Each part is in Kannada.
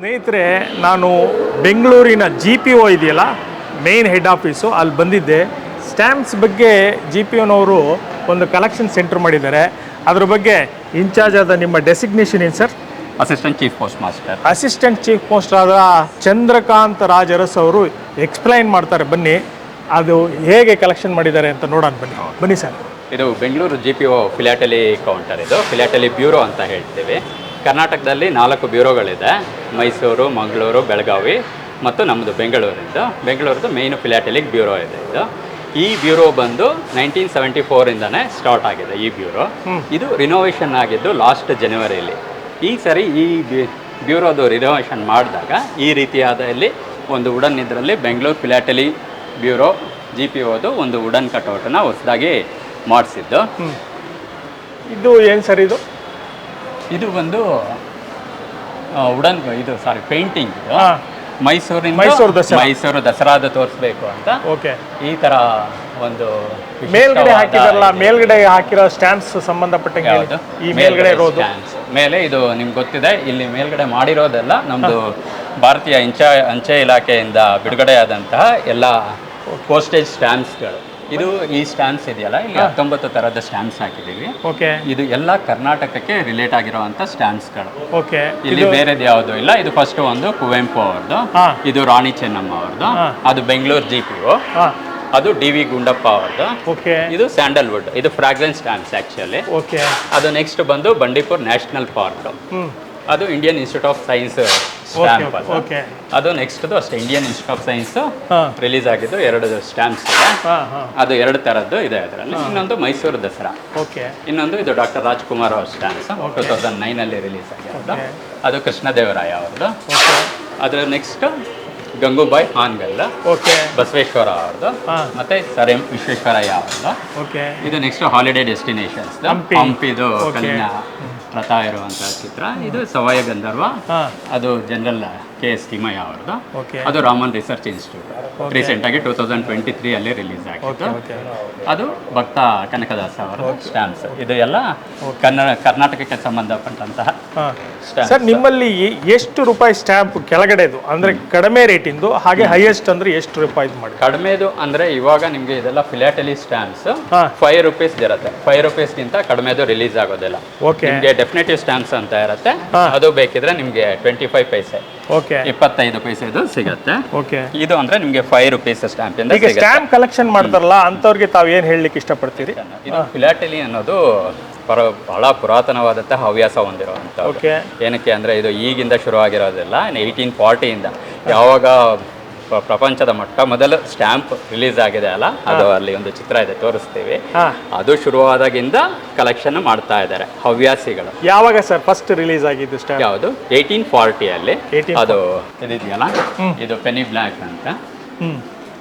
ಸ್ನೇಹಿತರೆ ನಾನು ಬೆಂಗಳೂರಿನ ಜಿ ಪಿ ಒ ಇದೆಯಲ್ಲ ಮೇನ್ ಹೆಡ್ ಆಫೀಸು ಅಲ್ಲಿ ಬಂದಿದ್ದೆ. ಸ್ಟ್ಯಾಂಪ್ಸ್ ಬಗ್ಗೆ ಜಿ ಪಿ ಒನವರು ಒಂದು ಕಲೆಕ್ಷನ್ ಸೆಂಟರ್ ಮಾಡಿದ್ದಾರೆ. ಅದ್ರ ಬಗ್ಗೆ ಇನ್ಚಾರ್ಜ್ ಆದ ನಿಮ್ಮ ಡೆಸಿಗ್ನೇಷನ್ ಏನು sir? Assistant chief post master assistant chief post ಆದ ಚಂದ್ರಕಾಂತ್ ರಾಜರಸ್ ಅವರು ಎಕ್ಸ್ಪ್ಲೈನ್ ಮಾಡ್ತಾರೆ. ಬನ್ನಿ ಅದು ಹೇಗೆ ಕಲೆಕ್ಷನ್ ಮಾಡಿದ್ದಾರೆ ಅಂತ ನೋಡೋಣ ಬನ್ನಿ. ಬನ್ನಿ ಸರ್. ಇದು Bengaluru G P O philately counter ಇದು. ಫಿಲಾಟಲಿ ಬ್ಯೂರೋ ಅಂತ ಹೇಳ್ತೀವಿ. ಕರ್ನಾಟಕದಲ್ಲಿ ನಾಲ್ಕು ಬ್ಯೂರೋಗಳಿದೆ. ಮೈಸೂರು ಮಂಗಳೂರು ಬೆಳಗಾವಿ ಮತ್ತು ನಮ್ಮದು ಬೆಂಗಳೂರಿಂದು. ಬೆಂಗಳೂರದ್ದು ಮೇಯ್ನು ಫಿಲಾಟೆಲಿಕ್ ಬ್ಯೂರೋ ಇದೆ ಇದು. ಈ ಬ್ಯೂರೋ ಬಂದು ನೈನ್ಟೀನ್ ಸೆವೆಂಟಿ ಫೋರಿಂದನೇ ಸ್ಟಾರ್ಟ್ ಆಗಿದೆ ಈ ಬ್ಯೂರೋ. ಇದು ರಿನೋವೇಷನ್ ಆಗಿದ್ದು ಲಾಸ್ಟ್ ಜನವರಿಯಲ್ಲಿ ಈ ಸರಿ ಈ ಬ್ಯೂರೋದು ರಿನೋವೇಷನ್ ಮಾಡಿದಾಗ ಈ ರೀತಿಯಾದ ಇಲ್ಲಿ ಒಂದು ವುಡನ್ ಇದರಲ್ಲಿ Bengaluru philately bureau G P ಓದು ಒಂದು ವುಡನ್ ಕಟೌಟನ್ನು ಹೊಸದಾಗಿ ಮಾಡಿಸಿದ್ದು. ಇದು ಏನು ಸರ್ ಇದು? ಇದು ಬಂದು ಉಡನ್ ಇದು ಸಾರಿ ಪೇಂಟಿಂಗ್ ಇದು. ಮೈಸೂರಿನ ಮೈಸೂರು ದಸರಾ. ಮೈಸೂರು ದಸರಾದ ತೋರಿಸ್ಬೇಕು ಅಂತ. ಓಕೆ. ಈ ತರ ಒಂದು ಮೇಲ್ಗಡೆ ಹಾಕಿದಲ್ಲ ಮೇಲ್ಗಡೆ ಹಾಕಿರೋ ಸ್ಟ್ಯಾಂಪ್ಸ್ ಸಂಬಂಧಪಟ್ಟ? ಈ ಮೇಲ್ಗಡೆ ಇರೋದು. ಮೇಲೆ ಇದು ನಿಮ್ಗೆ ಗೊತ್ತಿದೆ ಇಲ್ಲಿ ಮೇಲ್ಗಡೆ ಮಾಡಿರೋದೆಲ್ಲ ನಮ್ಮದು ಭಾರತೀಯ ಅಂಚೆ ಅಂಚೆ ಇಲಾಖೆಯಿಂದ ಬಿಡುಗಡೆಯಾದಂತಹ ಎಲ್ಲ ಪೋಸ್ಟೇಜ್ ಸ್ಟ್ಯಾಂಪ್ಸ್ಗಳು ಇದು ಈ ಸ್ಟ್ಯಾಂಪ್ಸ್ ಇದೆಯಲ್ಲ? ಇಲ್ಲಿ ಹತ್ತೊಂಬತ್ತು ಥರದ ಸ್ಟ್ಯಾಂಪ್ಸ್ ಹಾಕಿದ್ದೀವಿ. ಓಕೆ. ಇದು ಎಲ್ಲ ಕರ್ನಾಟಕಕ್ಕೆ ರಿಲೇಟ್ ಆಗಿರುವಂಥ ಸ್ಟ್ಯಾಂಪ್ಸ್ಗಳು ಓಕೆ. ಇಲ್ಲಿ ಬೇರೆದು ಯಾವುದು ಇಲ್ಲ. ಇದು ಫಸ್ಟ್ ಒಂದು ಕುವೆಂಪು ಅವ್ರದ್ದು ಇದು ರಾಣಿ ಚೆನ್ನಮ್ಮ ಅವ್ರದ್ದು ಅದು ಬೆಂಗಳೂರು ಜಿ ಪಿ ಒ ಅದು ಡಿ ವಿ ಗುಂಡಪ್ಪ ಅವ್ರದ್ದು ಓಕೆ. ಇದು ಸ್ಯಾಂಡಲ್ವುಡ್. ಇದು ಫ್ರಾಗ್ರೆನ್ಸ್ ಸ್ಟ್ಯಾಂಪ್ಸ್ ಆಕ್ಚುಲಿ ಓಕೆ. ಅದು ನೆಕ್ಸ್ಟ್ ಬಂದು ಬಂಡೀಪುರ್ ನ್ಯಾಷನಲ್ ಪಾರ್ಕ್. ಅದು Indian Institute of Science stamp ಅದು. ನೆಕ್ಸ್ಟ್ ಅದು ನೆಕ್ಸ್ಟ್ದು ಅಷ್ಟೇ Indian Institute of Science release ಆಗಿದ್ದು ಎರಡು ಸ್ಟ್ಯಾಂಪ್ಸ್ ಇದೆ. ಅದು ಎರಡು ತರದ್ದು ಇದೆ ಅದರಲ್ಲಿ. ಇನ್ನೊಂದು ಮೈಸೂರು ದಸರಾ. ಓಕೆ ಇನ್ನೊಂದು ಇದು ಡಾಕ್ಟರ್ ರಾಜ್ಕುಮಾರ್ ಅವ್ರ ಸ್ಟ್ಯಾಂಪ್ಸ್ ಟೂ ತೌಸಂಡ್ ನೈನಲ್ಲಿ ರಿಲೀಸ್ ಆಗಿರೋದು. ಅದು ಕೃಷ್ಣದೇವರಾಯ ಅವ್ರದ್ದು. ಓಕೆ ಅದರ ನೆಕ್ಸ್ಟ್ ಗಂಗೂಬಾಯಿ ಹಾನ್ಗಲ್ಲ. ಓಕೆ. ಬಸವೇಶ್ವರ ಅವ್ರದ್ದು. ಮತ್ತೆ ಸರ್ ಎಂ ವಿಶ್ವೇಶ್ವರಯ್ಯ ಅವ್ರದ್ದು ಓಕೆ. ಇದು ನೆಕ್ಸ್ಟ್ ಹಾಲಿಡೇ ಡೆಸ್ಟಿನೇಷನ್ಸ್ ಹಂಪಿ. ಹಂಪಿದು ಕಲ್ಯಾಣ ಕಲ್ಲಿನ ರಥ ಇರುವಂತಹ ಚಿತ್ರ. ಇದು ಸವಾಯ ಗಂಧರ್ವ. ಅದು ಜನರಲ್ ಕೆ ಎಸ್ ತಿಮ್ಮಯ್ಯ ಅವ್ರದ್ದು. ಓಕೆ. ಅದು ರಾಮನ್ ರಿಸರ್ಚ್ ಇನ್ಸ್ಟಿಟ್ಯೂಟ್. ರೀಸೆಂಟ್ ಆಗಿ ಟೂ ತೌಸಂಡ್ ಟ್ವೆಂಟಿ ತ್ರೀ ಅಲ್ಲಿ ರಿಲೀಸ್ ಆಗಿತ್ತು ಅದು ಭಕ್ತ ಕನಕದಾಸ ಅವರ ಸ್ಟ್ಯಾಂಪ್ಸ್ ಇದು ಎಲ್ಲ ಕನ್ನಡ ಕರ್ನಾಟಕಕ್ಕೆ ಸಂಬಂಧಪಟ್ಟಂತಹ ಸರ್ ನಿಮ್ಮಲ್ಲಿ ಎಷ್ಟು ರೂಪಾಯಿ ಸ್ಟ್ಯಾಂಪ್ ಕೆಳಗಡೆದು ಅಂದ್ರೆ ಕಡಿಮೆ ರೇಟಿಂದು ಹಾಗೆ ಹೈಯೆಸ್ಟ್ ಅಂದ್ರೆ ಎಷ್ಟು ರೂಪಾಯಿ ಮಾಡಿ ಕಡಿಮೆದು ಅಂದ್ರೆ ಇವಾಗ ನಿಮ್ಗೆ ಇದೆಲ್ಲ ಫಿಲಾಟಲಿ ಸ್ಟ್ಯಾಂಪ್ಸ್. ಫೈವ್ ರುಪೀಸ್ ಇರುತ್ತೆ. ಫೈವ್ ರುಪೀಸ್ಗಿಂತ ಕಡಿಮೆದು ರಿಲೀಸ್ ಆಗೋದಿಲ್ಲ. ನಿಮ್ಗೆ ಡೆಫಿನೆಟಿವ್ ಸ್ಟ್ಯಾಂಪ್ಸ್ ಅಂತ ಇರುತ್ತೆ. ಅದು ಬೇಕಿದ್ರೆ ನಿಮ್ಗೆ ಟ್ವೆಂಟಿ ಫೈವ್ ಪೈಸೆ ಓಕೆ ಇಪ್ಪತ್ತೈದು ಪೈಸೆದು ಸಿಗುತ್ತೆ. ಓಕೆ ಇದು ಅಂದ್ರೆ ನಿಮಗೆ ಫೈವ್ ರುಪೀಸ್ ಸ್ಟ್ಯಾಂಪ್ ಇಂದ ಈಗ ಸಿಗುತ್ತೆ. ಸ್ಟ್ಯಾಂಪ್ ಕಲೆಕ್ಷನ್ ಮಾಡ್ತಾರಲ್ಲ ಅಂಥವ್ರಿಗೆ ತಾವು ಏನು ಹೇಳಲಿಕ್ಕೆ ಇಷ್ಟಪಡ್ತೀರಿ? ಇದು ಫಿಲಾಟಲಿ ಅನ್ನೋದು ಪರ ಬಹಳ ಪುರಾತನವಾದಂತಹ ಹವ್ಯಾಸ ಹೊಂದಿರುವಂಥ ಓಕೆ ಏನಕ್ಕೆ ಅಂದರೆ ಇದು ಈಗಿಂದ ಶುರುವಾಗಿರೋದಿಲ್ಲ ಏಯ್ಟೀನ್ ಫಾರ್ಟಿಯಿಂದ ಯಾವಾಗ ಪ್ರಪಂಚದ ಮೊಟ್ಟ ಮೊದಲು ಸ್ಟ್ಯಾಂಪ್ ರಿಲೀಸ್ ಆಗಿದೆ ಅಲ್ಲ? ಅದು ಅಲ್ಲಿ ಒಂದು ಚಿತ್ರ ಇದೆ ತೋರಿಸ್ತೀವಿ. ಅದು ಶುರುವಾದಾಗಿಂದ ಕಲೆಕ್ಷನ್ ಮಾಡ್ತಾ ಇದ್ದಾರೆ ಹವ್ಯಾಸಿಗಳು. ಯಾವಾಗ ಸರ್ ಫಸ್ಟ್ ರಿಲೀಸ್ ಆಗಿದ್ದು ಸ್ಟ್ಯಾಂಪ್ ಯಾವುದು? ಏಯ್ಟೀನ್ ಫಾರ್ಟಿಯಲ್ಲಿ 1840 ಅದು ಇದಿದೆಯಲ್ಲ ಇದು ಪೆನಿ ಬ್ಲ್ಯಾಕ್ ಅಂತ.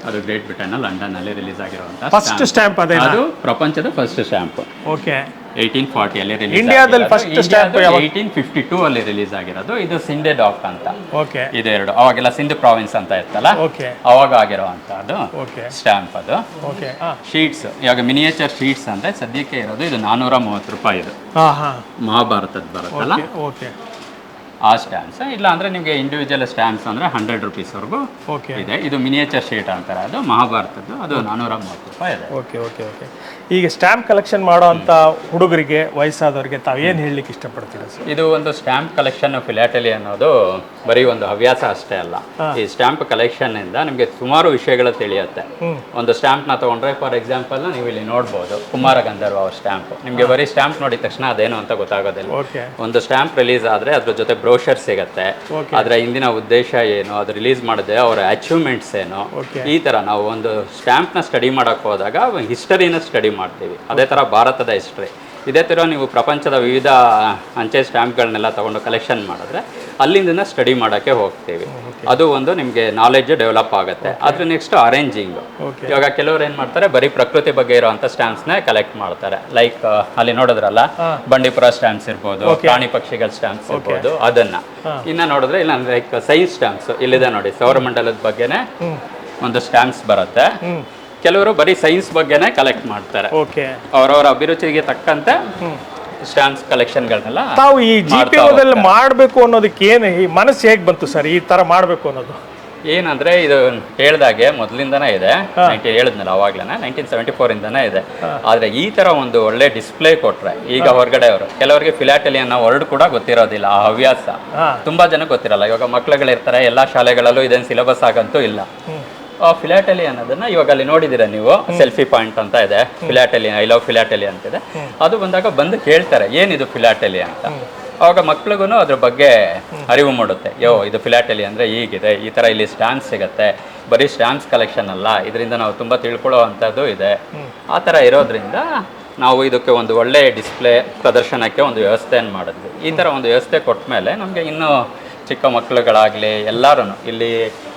ಅದು ಗ್ರೇಟ್ ಬ್ರಿಟನ್ ಲಂಡನ್ ಅಲ್ಲಿ ರಿಲೀಸ್ ಆಗಿರುವಂತಹ ಫಸ್ಟ್ ಸ್ಟ್ಯಾಂಪ್ ಅದೇ ಅದು ಪ್ರಪಂಚದ ಫಸ್ಟ್ ಸ್ಟ್ಯಾಂಪ್ ಓಕೆ ಏಯ್ಟೀನ್ ಫಾರ್ಟಿಯಲ್ಲಿ ರಿಲೀಸ್ ಇಂಡಿಯಾದಲ್ಲಿ first stamp? Eighteen fifty two ಅಲ್ಲಿ ರಿಲೀಸ್ ಆಗಿರೋದು. ಇದು ಸಿಂಧೆ ಡಾಕ್ ಅಂತ. ಓಕೆ ಇದು ಎರಡು. ಅವಾಗೆಲ್ಲ ಸಿಂಧು ಪ್ರಾವಿನ್ಸ್ ಅಂತ ಇತ್ತಲ್ಲ? ಓಕೆ ಅವಾಗ ಆಗಿರುವಂತಹದ್ದು ಓಕೆ ಸ್ಟ್ಯಾಂಪ್ ಅದು. ಓಕೆ ಶೀಟ್ಸ್ ಇವಾಗ ಮಿನಿಯೇಚರ್ ಶೀಟ್ಸ್ ಅಂತ ಸದ್ಯಕ್ಕೆ ಇರೋದು ಇದು ನಾನೂರ ಮೂವತ್ತು ರೂಪಾಯಿ ಇದು. ಮಹಾಭಾರತದ ಬರುತ್ತಲ್ಲ? ಓಕೆ ಆ ಸ್ಟ್ಯಾಂಪ್ಸ್ ಇಲ್ಲ ಅಂದರೆ ನಿಮಗೆ ಇಂಡಿವಿಜುವಲ್ ಸ್ಟ್ಯಾಂಪ್ಸ್ ಅಂದರೆ ಹಂಡ್ರೆಡ್ ರುಪೀಸ್ವರೆಗೂ ಓಕೆ ಇದೆ. ಇದು ಮಿನಿಯೇಚರ್ ಶೀಟ್ ಅಂತಾರೆ. ಅದು ಮಹಾಭಾರತದ್ದು. ಅದು ನಾನೂರ ಮೂವತ್ತು ರೂಪಾಯಿ ಇದೆ. ಓಕೆ ಓಕೆ ಓಕೆ ಈಗ ಸ್ಟ್ಯಾಂಪ್ ಕಲೆಕ್ಷನ್ ಮಾಡೋ ಅಂಥ ಹುಡುಗರಿಗೆ ವಯಸ್ಸಾದವರಿಗೆ ತಾವೇನು ಏನು ಹೇಳಲಿಕ್ಕೆ ಇಷ್ಟಪಡ್ತೀರಾ ಸರ್ ಇದು ಒಂದು ಸ್ಟ್ಯಾಂಪ್ ಕಲೆಕ್ಷನ್ ಫಿಲಾಟಲಿ ಅನ್ನೋದು ಬರೀ ಒಂದು ಹವ್ಯಾಸ ಅಷ್ಟೇ ಅಲ್ಲ. ಈ ಸ್ಟ್ಯಾಂಪ್ ಕಲೆಕ್ಷನ್ ಇಂದ ನಿಮಗೆ ಸುಮಾರು ವಿಷಯಗಳು ತಿಳಿಯುತ್ತೆ. ಒಂದು ಸ್ಟ್ಯಾಂಪ್ನ ತಗೊಂಡ್ರೆ ಫಾರ್ ಎಕ್ಸಾಂಪಲ್ ನೀವು ಇಲ್ಲಿ ನೋಡ್ಬೋದು ಕುಮಾರ ಗಂಧರ್ವ ಅವ್ರ ಸ್ಟ್ಯಾಂಪ್ ನಿಮಗೆ ಬರೀ ಸ್ಟ್ಯಾಂಪ್ ನೋಡಿದ ತಕ್ಷಣ ಅದೇನು ಅಂತ ಗೊತ್ತಾಗೋದಿಲ್ಲ. ಒಂದು ಸ್ಟ್ಯಾಂಪ್ ರಿಲೀಸ್ ಆದರೆ ಅದ್ರ ಜೊತೆ ಬ್ರೋಷರ್ ಸಿಗುತ್ತೆ. ಅದರ ಹಿಂದಿನ ಉದ್ದೇಶ ಏನು ಅದು ರಿಲೀಸ್ ಮಾಡಿದೆ ಅವರ ಅಚೀವ್ಮೆಂಟ್ಸ್ ಏನು ಈ ಥರ ನಾವು ಒಂದು ಸ್ಟ್ಯಾಂಪ್ನ ಸ್ಟಡಿ ಮಾಡೋಕ್ಕೆ ಹೋದಾಗ ಹಿಸ್ಟರಿನ ಸ್ಟಡಿ ಮಾಡ್ತೀವಿ. ಅದೇ ಥರ ಭಾರತದ ಹಿಸ್ಟ್ರಿ ಇದೇ ಥರ ನೀವು ಪ್ರಪಂಚದ ವಿವಿಧ ಅಂಚೆ ಸ್ಟ್ಯಾಂಪ್ಗಳನ್ನೆಲ್ಲ ತೊಗೊಂಡು ಕಲೆಕ್ಷನ್ ಮಾಡಿದ್ರೆ ಅಲ್ಲಿಂದ ಸ್ಟಡಿ ಮಾಡೋಕ್ಕೆ ಹೋಗ್ತೀವಿ. ಅದು ಒಂದು ನಿಮಗೆ ನಾಲೆಡ್ಜ್ ಡೆವಲಪ್ ಆಗುತ್ತೆ. ಅದ್ರ ನೆಕ್ಸ್ಟ್ ಅರೇಂಜಿಂಗ್ ಇವಾಗ ಕೆಲವರು ಏನು ಮಾಡ್ತಾರೆ ಬರೀ ಪ್ರಕೃತಿ ಬಗ್ಗೆ ಇರುವಂಥ ಸ್ಟ್ಯಾಂಪ್ಸ್ನ ಕಲೆಕ್ಟ್ ಮಾಡ್ತಾರೆ. ಲೈಕ್ ಅಲ್ಲಿ ನೋಡಿದ್ರಲ್ಲ ಬಂಡೀಪುರ ಸ್ಟ್ಯಾಂಪ್ಸ್ ಇರ್ಬೋದು ಪ್ರಾಣಿ ಪಕ್ಷಿಗಳ ಸ್ಟ್ಯಾಂಪ್ಸ್ ಇರ್ಬೋದು ಅದನ್ನ. ಇನ್ನ ನೋಡಿದ್ರೆ ಇಲ್ಲ ಲೈಕ್ ಸೈನ್ಸ್ ಸ್ಟ್ಯಾಂಪ್ಸ್ ಇಲ್ಲಿದೆ ನೋಡಿ. ಸೌರಮಂಡಲದ ಬಗ್ಗೆನೇ ಒಂದು ಸ್ಟ್ಯಾಂಪ್ಸ್ ಬರುತ್ತೆ. ಕೆಲವರು ಬರೀ ಸೈನ್ಸ್ ಬಗ್ಗೆನೇ ಕಲೆಕ್ಟ್ ಮಾಡ್ತಾರೆ. ಓಕೆ ಅವರವರ ಅಭಿರುಚಿಗೆ ತಕ್ಕಂತೆ ಸ್ಟ್ಯಾಂಪ್ಸ್ ಕಲೆಕ್ಷನ್ಗಳನ್ನೆಲ್ಲ ತಾವು ಈ ಜಿ ಪಿ ಓದಲ್ಲಿ ಮಾಡಬೇಕು ಅನ್ನೋದಕ್ಕೆ ಏನು ಈ ಮನಸ್ಸು ಹೇಗೆ ಬಂತು ಸರ್ ಈ ಥರ ಮಾಡಬೇಕು ಅನ್ನೋದು? ಏನಂದ್ರೆ ಇದು ಹೇಳ್ದಾಗೆ ಮೊದಲಿಂದನೇ ಇದೆ. ನೈನ್ಟೀನ್ ಹೇಳಿದ್ನಲ್ಲ ಅವಾಗ್ಲೇನೆ ನೈನ್ಟೀನ್ ಸೆವೆಂಟಿ ಫೋರ್ ಇಂದನೇ ಇದೆ. ಆದ್ರೆ ಈ ತರ ಒಂದು ಒಳ್ಳೆ ಡಿಸ್ಪ್ಲೇ ಕೊಟ್ರೆ ಈಗ ಹೊರಗಡೆ ಅವರು ಕೆಲವರಿಗೆ ಫಿಲಾಟಲಿ ಅನ್ನೋ ವರ್ಡ್ ಕೂಡ ಗೊತ್ತಿರೋದಿಲ್ಲ ಆ ಹವ್ಯಾಸ. ತುಂಬಾ ಜನ ಗೊತ್ತಿರಲ್ಲ ಇವಾಗ ಮಕ್ಳುಗಳಿರ್ತಾರೆ ಎಲ್ಲಾ ಶಾಲೆಗಳಲ್ಲೂ ಇದೇನು ಸಿಲೆಬಸ್ ಆಗಂತೂ ಇಲ್ಲ. ಫಿಲಾಟಲಿ ಅನ್ನೋದನ್ನ ಇವಾಗ ಅಲ್ಲಿ ನೋಡಿದಿರ ನೀವು ಸೆಲ್ಫಿ ಪಾಯಿಂಟ್ ಅಂತ ಇದೆ. ಫಿಲಾಟಲಿ ಐ ಲವ್ ಫಿಲಾಟಲಿ ಅಂತಿದೆ ಅದು ಬಂದಾಗ ಬಂದು ಕೇಳ್ತಾರೆ ಏನಿದು ಫಿಲಾಟಲಿ ಅಂತ. ಅವಾಗ ಮಕ್ಳಿಗೂ ಅದ್ರ ಬಗ್ಗೆ ಅರಿವು ಮೂಡುತ್ತೆ. ಯೋ ಇದು ಫಿಲಾಟಲಿ ಅಂದ್ರೆ ಹೀಗಿದೆ ಈ ತರ ಇಲ್ಲಿ ಸ್ಟ್ಯಾಂಪ್ಸ್ ಸಿಗತ್ತೆ ಬರೀ ಸ್ಟ್ಯಾಂಪ್ಸ್ ಕಲೆಕ್ಷನ್ ಅಲ್ಲ ಇದರಿಂದ ನಾವು ತುಂಬಾ ತಿಳ್ಕೊಳ್ಳೋ ಅಂಥದ್ದು ಇದೆ. ಆ ಥರ ಇರೋದ್ರಿಂದ ನಾವು ಇದಕ್ಕೆ ಒಂದು ಒಳ್ಳೆ ಡಿಸ್ಪ್ಲೇ ಪ್ರದರ್ಶನಕ್ಕೆ ಒಂದು ವ್ಯವಸ್ಥೆಯನ್ನು ಮಾಡಿದ್ವಿ. ಈ ಥರ ಒಂದು ವ್ಯವಸ್ಥೆ ಕೊಟ್ಟ ಮೇಲೆ ನಮಗೆ ಇನ್ನೂ ಚಿಕ್ಕ ಮಕ್ಕಳುಗಳಾಗಲಿ ಎಲ್ಲರೂ ಇಲ್ಲಿ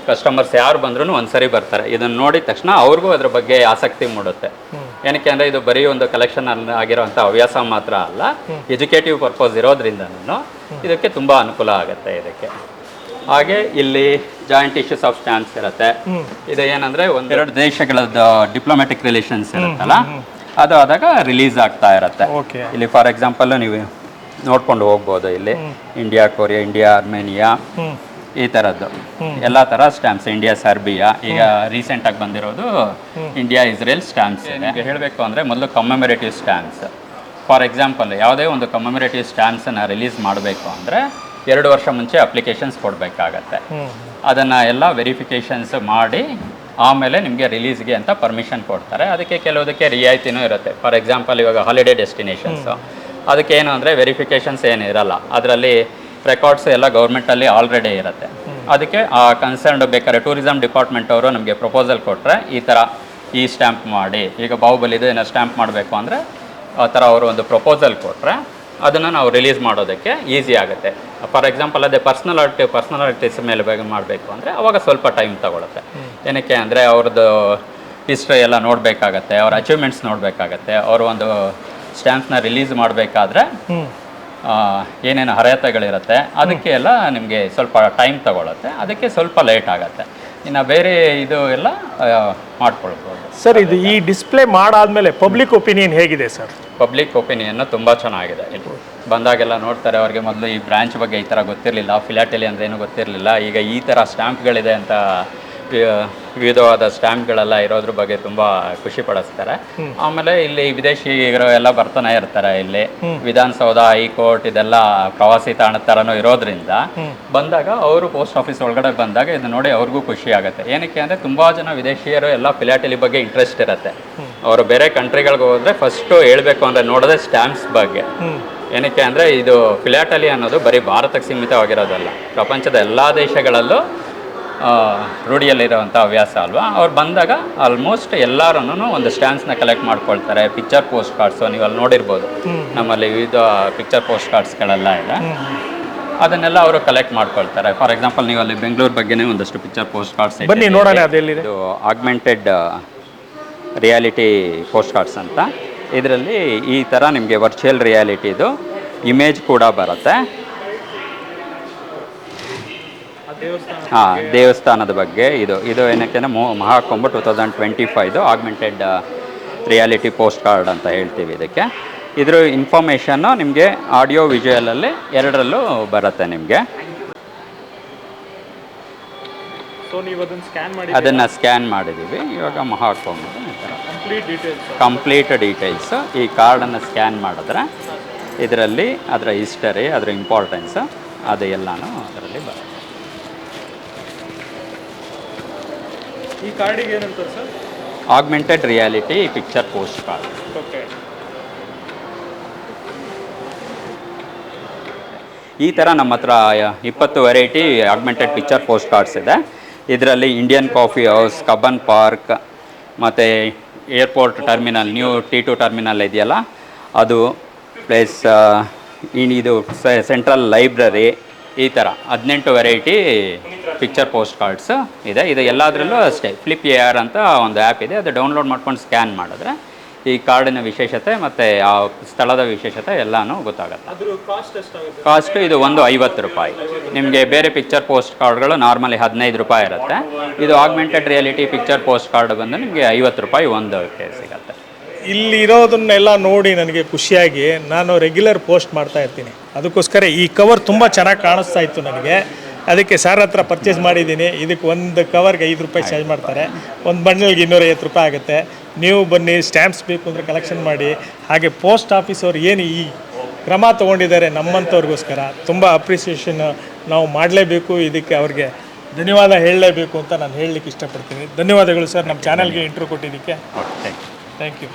ಕಸ್ಟಮರ್ಸ್ ಯಾರು ಬಂದ್ರೂ ಒಂದ್ಸರಿ ಬರ್ತಾರೆ. ಇದನ್ನು ನೋಡಿದ ತಕ್ಷಣ ಅವ್ರಿಗೂ ಅದ್ರ ಬಗ್ಗೆ ಆಸಕ್ತಿ ಮೂಡುತ್ತೆ. ಏನಕ್ಕೆ ಅಂದರೆ ಇದು ಬರೀ ಒಂದು ಕಲೆಕ್ಷನ್ ಆಗಿರೋಂಥ ಹವ್ಯಾಸ ಮಾತ್ರ ಅಲ್ಲ. ಎಜುಕೇಟಿವ್ ಪರ್ಪಸ್ ಇರೋದ್ರಿಂದನೂ ಇದಕ್ಕೆ ತುಂಬ ಅನುಕೂಲ ಆಗುತ್ತೆ ಇದಕ್ಕೆ. ಹಾಗೆ ಇಲ್ಲಿ ಜಾಯಿಂಟ್ ಇಶ್ಯೂಸ್ ಆಫ್ ಸ್ಟ್ಯಾನ್ಸ್ ಇರುತ್ತೆ. ಇದು ಏನಂದ್ರೆ ಒಂದೆರಡು ದೇಶಗಳದ್ದು ಡಿಪ್ಲೊಮ್ಯಾಟಿಕ್ ರಿಲೇಷನ್ಸ್ ಇರುತ್ತಲ್ಲ. ಅದು ಆದಾಗ ರಿಲೀಸ್ ಆಗ್ತಾ ಇರುತ್ತೆ. ಓಕೆ ಇಲ್ಲಿ ಫಾರ್ ಎಕ್ಸಾಂಪಲ್ ನೀವು ನೋಡ್ಕೊಂಡು ಹೋಗ್ಬೋದು ಇಲ್ಲಿ. ಇಂಡಿಯಾ ಕೊರಿಯಾ ಇಂಡಿಯಾ ಅರ್ಮೇನಿಯಾ ಈ ಥರದ್ದು ಎಲ್ಲ ಥರ ಸ್ಟ್ಯಾಂಪ್ಸ್ ಇಂಡಿಯಾ ಸರ್ಬಿಯಾ. ಈಗ ರೀಸೆಂಟ್ ಆಗಿ ಬಂದಿರೋದು ಇಂಡಿಯಾ ಇಸ್ರೇಲ್ ಸ್ಟ್ಯಾಂಪ್ಸ್ ನಿಮಗೆ ಹೇಳಬೇಕು ಅಂದರೆ ಮೊದಲು ಕಮ್ಮೆಮರೇಟಿವ್ ಸ್ಟ್ಯಾಂಪ್ಸ್ ಫಾರ್ ಎಕ್ಸಾಂಪಲ್ ಯಾವುದೇ ಒಂದು ಕಮ್ಮೆಮರೇಟಿವ್ ಸ್ಟ್ಯಾಂಪ್ಸನ್ನು ರಿಲೀಸ್ ಮಾಡಬೇಕು ಅಂದರೆ ಎರಡು ವರ್ಷ ಮುಂಚೆ ಅಪ್ಲಿಕೇಶನ್ಸ್ ಕೊಡಬೇಕಾಗತ್ತೆ. ಅದನ್ನು ಎಲ್ಲ ವೆರಿಫಿಕೇಷನ್ಸ್ ಮಾಡಿ ಆಮೇಲೆ ನಿಮಗೆ ರಿಲೀಸ್ಗೆ ಅಂತ ಪರ್ಮಿಷನ್ ಕೊಡ್ತಾರೆ. ಅದಕ್ಕೆ ಕೆಲವುದಕ್ಕೆ ರಿಯಾಯಿತಿನೂ ಇರುತ್ತೆ. ಫಾರ್ ಎಕ್ಸಾಂಪಲ್ ಇವಾಗ ಹಾಲಿಡೇ ಡೆಸ್ಟಿನೇಷನ್ಸು ಅದಕ್ಕೆ ಏನು ಅಂದರೆ ವೆರಿಫಿಕೇಷನ್ಸ್ ಏನು ಇರಲ್ಲ. ಅದರಲ್ಲಿ ರೆಕಾರ್ಡ್ಸ್ ಎಲ್ಲ ಗೌರ್ಮೆಂಟಲ್ಲಿ ಆಲ್ರೆಡಿ ಇರುತ್ತೆ. ಅದಕ್ಕೆ ಆ ಕನ್ಸರ್ನ್ಡ್ ಬೇಕಾದ್ರೆ ಟೂರಿಸಮ್ ಡಿಪಾರ್ಟ್ಮೆಂಟ್ ಅವರು ನಮಗೆ ಪ್ರಪೋಸಲ್ ಕೊಟ್ಟರೆ ಈ ಥರ ಈ ಸ್ಟ್ಯಾಂಪ್ ಮಾಡಿ. ಈಗ ಬಾಹುಬಲಿದು ಏನೋ ಸ್ಟ್ಯಾಂಪ್ ಮಾಡಬೇಕು ಅಂದರೆ ಆ ಥರ ಅವರು ಒಂದು ಪ್ರಪೋಸಲ್ ಕೊಟ್ಟರೆ ಅದನ್ನು ನಾವು ರಿಲೀಸ್ ಮಾಡೋದಕ್ಕೆ ಈಸಿ ಆಗುತ್ತೆ. ಫಾರ್ ಎಕ್ಸಾಂಪಲ್ ಅದೇ ಪರ್ಸ್ನಲ್ ಆರ್ಟಿ ಪರ್ಸ್ನಲ್ ಆರ್ಟಿಸ್ ಮೇಲೆ ಬೇಗ ಮಾಡಬೇಕು ಅಂದರೆ ಅವಾಗ ಸ್ವಲ್ಪ ಟೈಮ್ ತಗೊಳುತ್ತೆ. ಏನಕ್ಕೆ ಅಂದರೆ ಅವ್ರದ್ದು ಹಿಸ್ಟ್ರಿ ಎಲ್ಲ ನೋಡಬೇಕಾಗತ್ತೆ ಅವ್ರ ಅಚೀವ್ಮೆಂಟ್ಸ್ ನೋಡಬೇಕಾಗತ್ತೆ ಅವರು ಒಂದು ಸ್ಟ್ಯಾಂಪ್ಸ್ನ ರಿಲೀಸ್ ಮಾಡಬೇಕಾದ್ರೆ ಏನೇನು ಅರ್ಹತೆಗಳಿರುತ್ತೆ ಅದಕ್ಕೆ ಎಲ್ಲ ನಿಮಗೆ ಸ್ವಲ್ಪ ಟೈಮ್ ತಗೊಳುತ್ತೆ ಅದಕ್ಕೆ ಸ್ವಲ್ಪ ಲೇಟ್ ಆಗುತ್ತೆ. ಇನ್ನು ಬೇರೆ ಇದು ಎಲ್ಲ ಮಾಡ್ಕೊಳ್ಬೋದು. ಸರ್ ಇದು ಈ ಡಿಸ್ಪ್ಲೇ ಮಾಡಾದ್ಮೇಲೆ ಪಬ್ಲಿಕ್ ಒಪಿನಿಯನ್ ಹೇಗಿದೆ ಸರ್? ಪಬ್ಲಿಕ್ ಒಪಿನಿಯನ್ನು ತುಂಬ ಚೆನ್ನಾಗಿದೆ. ಇಲ್ಲಿ ಬಂದಾಗೆಲ್ಲ ನೋಡ್ತಾರೆ ಅವ್ರಿಗೆ ಮೊದಲು ಈ ಬ್ರ್ಯಾಂಚ್ ಬಗ್ಗೆ ಈ ಥರ ಗೊತ್ತಿರಲಿಲ್ಲ ಫಿಲಾಟಲಿ ಅಂದ್ರೆ ಏನು ಗೊತ್ತಿರಲಿಲ್ಲ ಈಗ ಈ ಥರ ಸ್ಟ್ಯಾಂಪ್ಗಳಿದೆ ಅಂತ ವಿವಿಧವಾದ ಸ್ಟ್ಯಾಂಪ್ಗಳೆಲ್ಲ ಇರೋದ್ರ ಬಗ್ಗೆ ತುಂಬಾ ಖುಷಿ ಪಡಿಸ್ತಾರೆ. ಆಮೇಲೆ ಇಲ್ಲಿ ವಿದೇಶಿಗರು ಎಲ್ಲ ಬರ್ತಾನೆ ಇರ್ತಾರೆ ಇಲ್ಲಿ. ವಿಧಾನಸೌಧ ಹೈಕೋರ್ಟ್ ಇದೆಲ್ಲ ಪ್ರವಾಸಿ ತಾಣ ತರನು ಇರೋದ್ರಿಂದ ಬಂದಾಗ ಅವರು ಪೋಸ್ಟ್ ಆಫೀಸ್ ಒಳಗಡೆ ಬಂದಾಗ ಇದು ನೋಡಿ ಅವ್ರಿಗೂ ಖುಷಿ ಆಗುತ್ತೆ. ಏನಕ್ಕೆ ಅಂದ್ರೆ ತುಂಬಾ ಜನ ವಿದೇಶಿಯರು ಎಲ್ಲ ಫಿಲಾಟಲಿ ಬಗ್ಗೆ ಇಂಟ್ರೆಸ್ಟ್ ಇರುತ್ತೆ. ಅವರು ಬೇರೆ ಕಂಟ್ರಿಗಳಿಗೆ ಹೋದ್ರೆ ಫಸ್ಟು ಹೇಳ್ಬೇಕು ಅಂದ್ರೆ ನೋಡದೆ ಸ್ಟ್ಯಾಂಪ್ಸ್ ಬಗ್ಗೆ. ಏನಕ್ಕೆ ಅಂದ್ರೆ ಇದು ಫಿಲಾಟಲಿ ಅನ್ನೋದು ಬರೀ ಭಾರತಕ್ಕೆ ಸೀಮಿತವಾಗಿರೋದಲ್ಲ. ಪ್ರಪಂಚದ ಎಲ್ಲಾ ದೇಶಗಳಲ್ಲೂ ರೂಢಿಯಲ್ಲಿರುವಂಥ ಹವ್ಯಾಸ ಅಲ್ವಾ? ಅವ್ರು ಬಂದಾಗ ಆಲ್ಮೋಸ್ಟ್ ಎಲ್ಲರೂ ಒಂದು ಸ್ಟ್ಯಾಂಡ್ಸ್ನ ಕಲೆಕ್ಟ್ ಮಾಡ್ಕೊಳ್ತಾರೆ. ಪಿಕ್ಚರ್ ಪೋಸ್ಟ್ ಕಾರ್ಡ್ಸು ನೀವು ಅಲ್ಲಿ ನೋಡಿರ್ಬೋದು ನಮ್ಮಲ್ಲಿ ವಿವಿಧ ಪಿಕ್ಚರ್ ಪೋಸ್ಟ್ ಕಾರ್ಡ್ಸ್ಗಳೆಲ್ಲ ಇದೆ. ಅದನ್ನೆಲ್ಲ ಅವರು ಕಲೆಕ್ಟ್ ಮಾಡ್ಕೊಳ್ತಾರೆ. ಫಾರ್ ಎಕ್ಸಾಂಪಲ್ ನೀವು ಅಲ್ಲಿ ಬೆಂಗಳೂರು ಬಗ್ಗೆನೇ ಒಂದಷ್ಟು ಪಿಕ್ಚರ್ ಪೋಸ್ಟ್ ಕಾರ್ಡ್ಸ್ ಬನ್ನಿ ನೋಡೋಣ ಇದು ಆಗ್ಮೆಂಟೆಡ್ ರಿಯಾಲಿಟಿ ಪೋಸ್ಟ್ ಕಾರ್ಡ್ಸ್ ಅಂತ. ಇದರಲ್ಲಿ ಈ ಥರ ನಿಮಗೆ ವರ್ಚುವಲ್ ರಿಯಾಲಿಟಿದು ಇಮೇಜ್ ಕೂಡ ಬರುತ್ತೆ. ಹಾಂ ದೇವಸ್ಥಾನದ ಬಗ್ಗೆ. ಇದು ಇದು ಏನಕ್ಕೆ ಮೋ ಮಹಾಕೊಂಬ ಟೂ ತೌಸಂಡ್ ಟ್ವೆಂಟಿ ಫೈದು ಆಗ್ಮೆಂಟೆಡ್ ರಿಯಾಲಿಟಿ ಪೋಸ್ಟ್ ಕಾರ್ಡ್ ಅಂತ ಹೇಳ್ತೀವಿ ಇದಕ್ಕೆ. ಇದ್ರ ಇನ್ಫಾರ್ಮೇಷನ್ನು ನಿಮಗೆ ಆಡಿಯೋ ವಿಜುವಲಲ್ಲಿ ಎರಡರಲ್ಲೂ ಬರುತ್ತೆ ನಿಮಗೆ. ಅದನ್ನು ಸ್ಕ್ಯಾನ್ ಮಾಡಿದ್ದೀವಿ. ಇವಾಗ ಮಹಾಕೊಂಬ ಡೀಟೇಲ್ಸ್ ಕಂಪ್ಲೀಟ್ ಡೀಟೇಲ್ಸ್ ಈ ಕಾರ್ಡನ್ನು ಸ್ಕ್ಯಾನ್ ಮಾಡಿದ್ರೆ ಇದರಲ್ಲಿ ಅದರ ಹಿಸ್ಟರಿ ಅದರ ಇಂಪಾರ್ಟೆನ್ಸ್ ಅದು ಎಲ್ಲನೂ ಅದರಲ್ಲಿ ಬರುತ್ತೆ. ಈ ಕಾರ್ಡಿಗೆ ಏನಂತಾರೆ sir? Augmented reality picture post card okay. ಈ ಥರ ನಮ್ಮ ಹತ್ರ ಇಪ್ಪತ್ತು variety augmented picture post cards ಇದೆ. ಇದರಲ್ಲಿ Indian coffee house Cubbon park ಮತ್ತು airport terminal new T two terminal ಇದೆಯಲ್ಲ? ಅದು ಪ್ಲಸ್ ಇದು ಸೆಂಟ್ರಲ್ ಲೈಬ್ರರಿ ಈ ಥರ ಹದಿನೆಂಟು ವೆರೈಟಿ ಪಿಕ್ಚರ್ ಪೋಸ್ಟ್ ಕಾರ್ಡ್ಸ್ ಇದೆ. ಇದು ಎಲ್ಲದರಲ್ಲೂ ಅಷ್ಟೇ. ಫ್ಲಿಪ್ ಎ ಆರ್ ಅಂತ ಒಂದು ಆ್ಯಪ್ ಇದೆ. ಅದು ಡೌನ್ಲೋಡ್ ಮಾಡ್ಕೊಂಡು ಸ್ಕ್ಯಾನ್ ಮಾಡಿದ್ರೆ ಈ ಕಾರ್ಡಿನ ವಿಶೇಷತೆ ಮತ್ತು ಆ ಸ್ಥಳದ ವಿಶೇಷತೆ ಎಲ್ಲನೂ ಗೊತ್ತಾಗುತ್ತೆ. ಕಾಸ್ಟು ಇದು ಒಂದು ಐವತ್ತು ರೂಪಾಯಿ. ನಿಮಗೆ ಬೇರೆ ಪಿಕ್ಚರ್ ಪೋಸ್ಟ್ ಕಾರ್ಡ್ಗಳು ನಾರ್ಮಲಿ ಹದಿನೈದು ರೂಪಾಯಿ ಇರುತ್ತೆ. ಇದು augmented reality picture post card ಬಂದು ನಿಮಗೆ ಐವತ್ತು ರೂಪಾಯಿ ಒಂದು ಸಿಗುತ್ತೆ. ಇಲ್ಲಿ ಇರೋದನ್ನೆಲ್ಲ ನೋಡಿ ನನಗೆ ಖುಷಿಯಾಗಿ ನಾನು ರೆಗ್ಯುಲರ್ ಪೋಸ್ಟ್ ಮಾಡ್ತಾ ಇರ್ತೀನಿ. ಅದಕ್ಕೋಸ್ಕರ ಈ ಕವರ್ ತುಂಬ ಚೆನ್ನಾಗಿ ಕಾಣಿಸ್ತಾ ಇತ್ತು ನನಗೆ. ಅದಕ್ಕೆ ಸರ್ ಹತ್ರ ಪರ್ಚೇಸ್ ಮಾಡಿದ್ದೀನಿ. ಇದಕ್ಕೆ ಒಂದು ಕವರ್ಗೆ ಐದು ರೂಪಾಯಿ ಚಾರ್ಜ್ ಮಾಡ್ತಾರೆ. ಒಂದು ಬಂಡಲ್ಗೆ ಇನ್ನೂರೈವತ್ತು ರೂಪಾಯಿ ಆಗುತ್ತೆ. ನೀವು ಬನ್ನಿ ಸ್ಟ್ಯಾಂಪ್ಸ್ ಬೇಕು ಅಂದರೆ ಕಲೆಕ್ಷನ್ ಮಾಡಿ. ಹಾಗೆ ಪೋಸ್ಟ್ ಆಫೀಸ್ ಅವ್ರು ಏನು ಈ ಕ್ರಮ ತೊಗೊಂಡಿದ್ದಾರೆ ನಮ್ಮಂಥವ್ರಿಗೋಸ್ಕರ ತುಂಬ ಅಪ್ರಿಸಿಯೇಷನ್ ನಾವು ಮಾಡಲೇಬೇಕು. ಇದಕ್ಕೆ ಅವ್ರಿಗೆ ಧನ್ಯವಾದ ಹೇಳಲೇಬೇಕು ಅಂತ ನಾನು ಹೇಳಲಿಕ್ಕೆ ಇಷ್ಟಪಡ್ತೀನಿ. ಧನ್ಯವಾದಗಳು ಸರ್ ನಮ್ಮ ಚಾನಲ್ಗೆ ಇಂಟ್ರೂ ಕೊಟ್ಟಿದ್ದಕ್ಕೆ. Thank you thank you